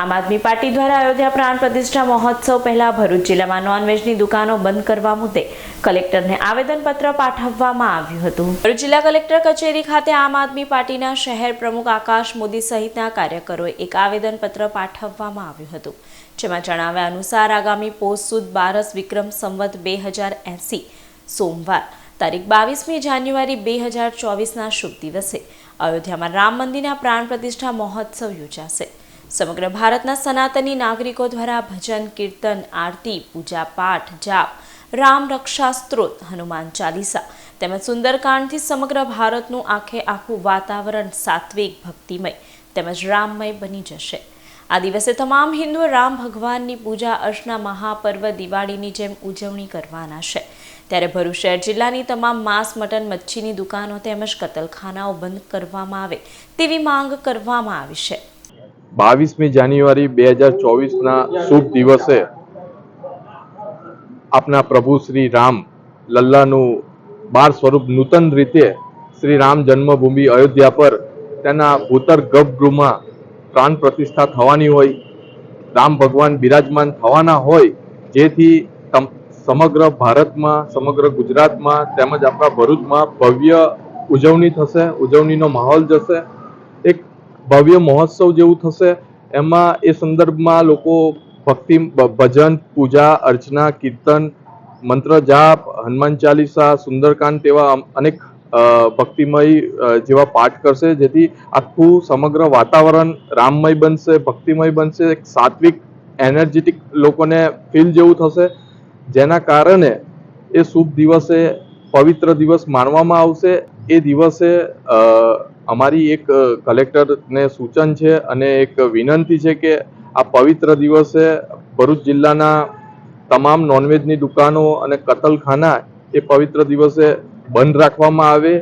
આમ આદમી પાર્ટી દ્વારા અયોધ્યા પ્રાણ પ્રતિષ્ઠા મહોત્સવ પહેલા ભરૂચ જિલ્લામાં નોનવેજની દુકાનો બંધ કરવા મુદ્દે કલેક્ટરને આવેદનપત્ર પાઠવવામાં આવ્યું હતું. ભરૂચ જિલ્લા કલેક્ટર કચેરી ખાતે આમ આદમી પાર્ટીના શહેર પ્રમુખ આકાશ મોદી સહિતના કાર્યકરોએ એક આવેદનપત્ર પાઠવવામાં આવ્યું હતું, જેમાં જણાવ્યા અનુસાર આગામી પોષ સુદ બારસ વિક્રમ સંવત બે હજાર એંસી સોમવાર તારીખ બાવીસમી જાન્યુઆરી બે હજાર ચોવીસના શુભ દિવસે અયોધ્યામાં રામ મંદિરના પ્રાણ પ્રતિષ્ઠા મહોત્સવ યોજાશે. સમગ્ર ભારતના સનાતની નાગરિકો દ્વારા ભજન, કીર્તન, આરતી પૂજા પાઠ જાપ, રામ રક્ષા સ્ત્રોત, હનુમાન ચાલીસા તેમજ સુંદરકાંડથી સમગ્ર ભારતનું આખે આખું વાતાવરણ સાત્વિક, ભક્તિમય તેમજ રામમય બની જશે. આ દિવસે તમામ હિન્દુઓ રામ ભગવાનની પૂજા અર્ચના મહાપર્વ દિવાળીની જેમ ઉજવણી કરવાના છે. ત્યારે ભરૂચ શહેર જિલ્લાની તમામ માંસ, મટન, મચ્છીની દુકાનો તેમજ કતલખાનાઓ બંધ કરવામાં આવે તેવી માંગ કરવામાં આવી છે. બાવીસમી જાન્યુઆરી બે હજાર ચોવીસના શુભ દિવસે આપના પ્રભુ શ્રી રામ લલ્લાનું બાર સ્વરૂપ નૂતન રીતે શ્રી રામ જન્મભૂમિ અયોધ્યા પર તેના ભૂતર ગર્ભગૃહમાં પ્રાણ પ્રતિષ્ઠા થવાની હોય, રામ ભગવાન બિરાજમાન થવાના હોય, જેથી સમગ્ર ભારતમાં, સમગ્ર ગુજરાતમાં તેમજ આપણા ભરૂચમાં ભવ્ય ઉજવણી થશે, ઉજવણીનો માહોલ જશે. એક ભવ્ય મહોત્સવ જેવું થશે. એમાં એ સંદર્ભમાં લોકો ભક્તિ ભજન, પૂજા, અર્ચના, કીર્તન, મંત્ર જાપ, હનુમાન ચાલીસા, સુંદરકાંડ તેવા અનેક ભક્તિમય જેવા પાઠ કરશે. જેથી આખું સમગ્ર વાતાવરણ રામમય બનશે, ભક્તિમય બનશે. એક સાત્વિક, એનર્જેટિક લોકોને ફીલ જેવું થશે. જેના કારણે એ શુભ દિવસે પવિત્ર દિવસ માનવામાં આવશે. એ દિવસે અમારી એક કલેક્ટરને સૂચન છે અને એક વિનંતી છે કે આ પવિત્ર દિવસે ભરૂચ જિલ્લાના તમામ નોનવેજની દુકાનો અને કતલખાના એ પવિત્ર દિવસે બંધ રાખવામાં આવે.